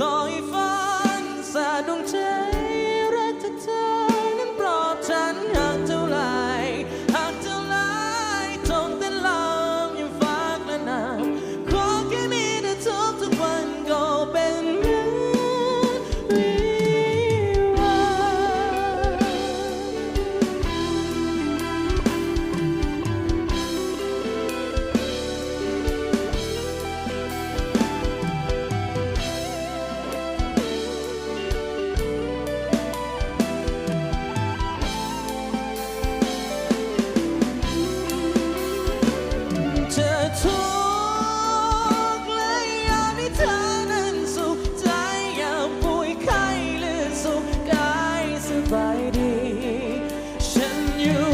ต่อให้ฝันสาดวงใจายดี ฉันอยู่